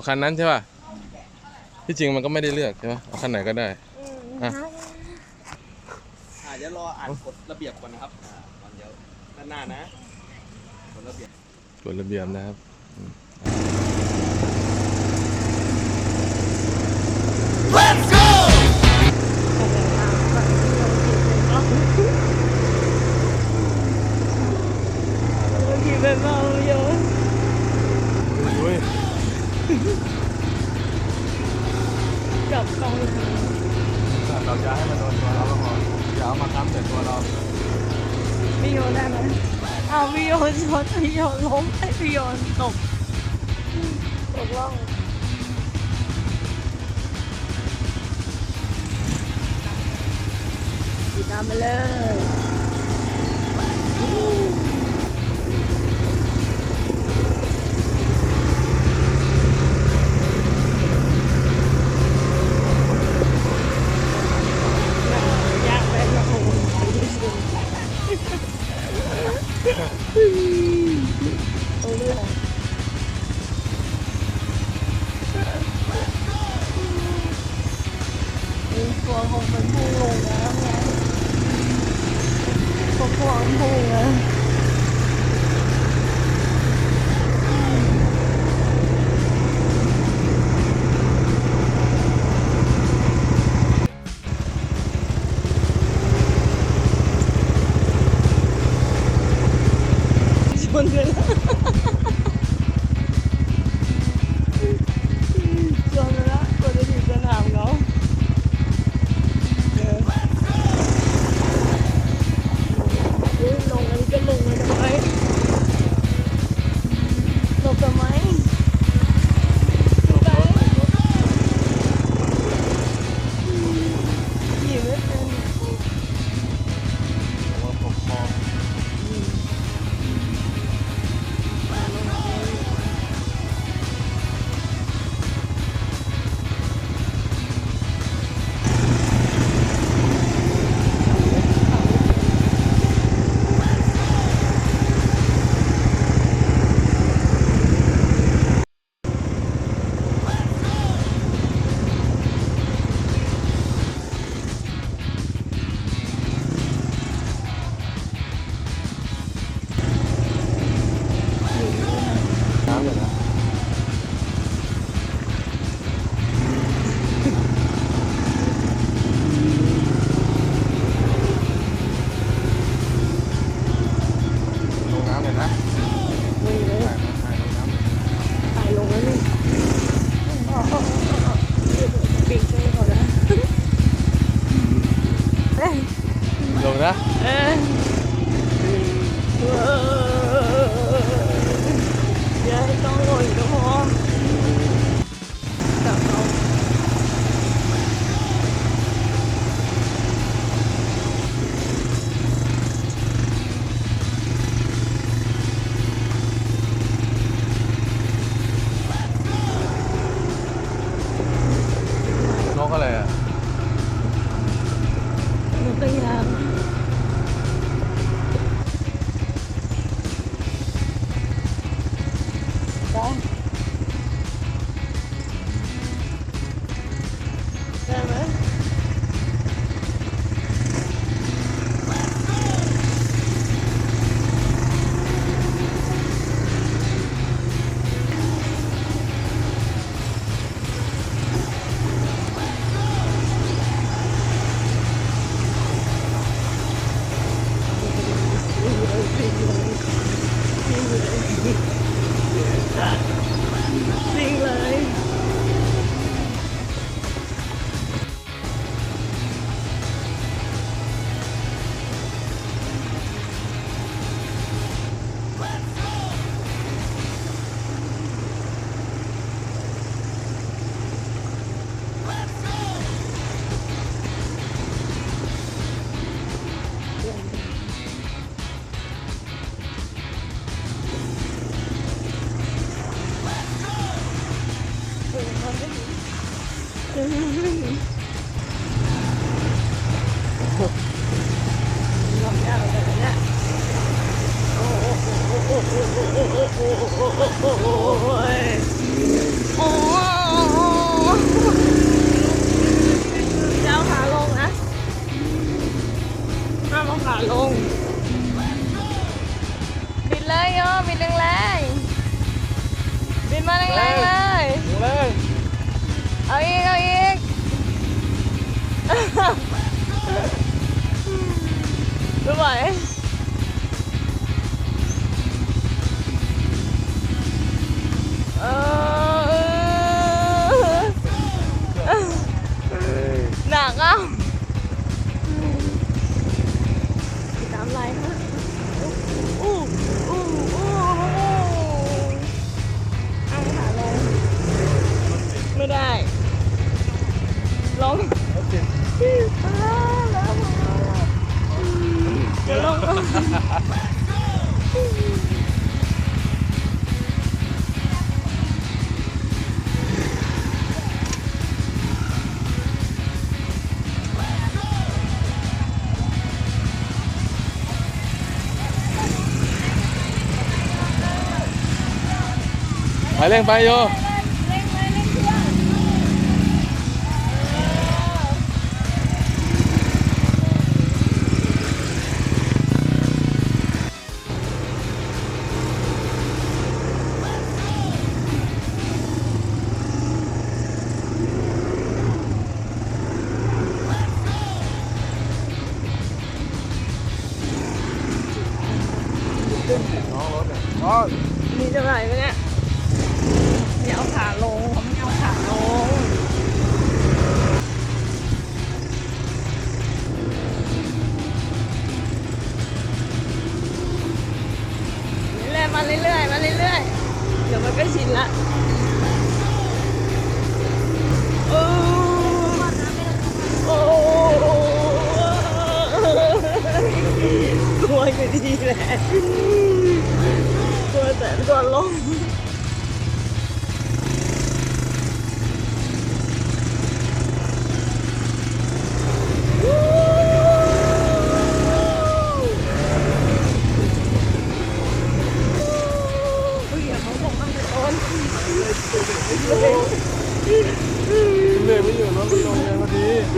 เอาคันนั้นใช่ป่ะที่จริงมันก็ไม่ได้เลือกใช่ป่ะเอาคันไหนก็ได้ อะ อ่าเดี๋ยวรออ่านกฎระเบียบก่อนนะครับอ่าก่อนเดี๋ยวด้านหน้านะกฎระเบียบกฎระเบียบนะครับขี่ ซ้ำแต่ตัวเราพี่โยนได้ไหมเอาพี่โยนชนพี่โยนล้มให้พี่โยนตกตกล่องติดตามมาเลย ของเป็นพุ่งลงน้ำไงพวกพวกพุ่งอะ ง โอ้เจ้าขาลงนะห้ามเอาขาลง บินเลยโยบินแรงๆบินมาแรงๆเลย เลยเอาอีก เอาอีก รู้ไหม ไปเร่งไปโยน้องรถอ๋อมีจะไหนไหมเนี่ย อย่าเอาขาลงเขาไม่เอาขาลง เรื่อยๆมาเรื่อยๆมาเรื่อยๆ เดี๋ยวมันก็ชินละโอ้โอ้กลัวอยู่ดีแหละกลัวแต่กลัวลม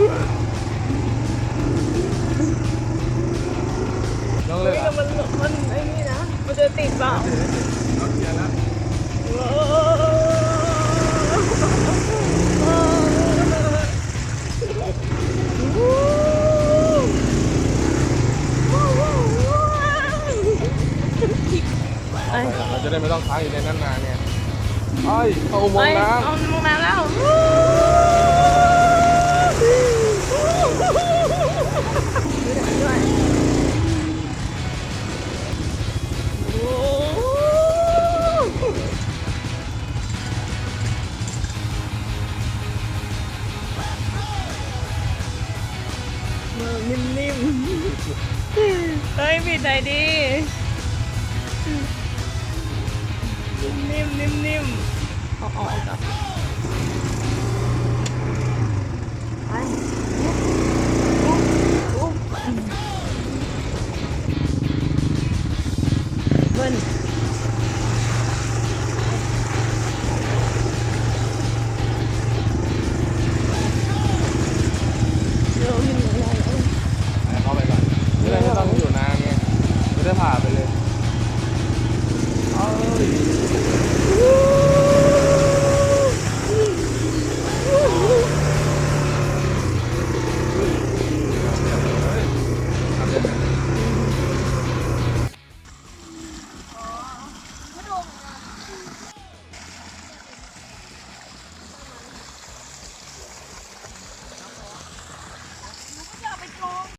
ดีลงเลยเฮ้ยเหรอแต่มันมันไอ้นี่นะ มันจะติดเปล่าเอาเกียร์แล้วไอ้เราจะได้ไม่ต้องค้างอยู่ในนั้นนานเนี่ยไอ้ยเข้าอุโมงไอ้ค์น้เอามองน้ำแล้ว มนิ่มๆนิ่มๆเอาออกก่อนไปอุ๊บเบิ้ล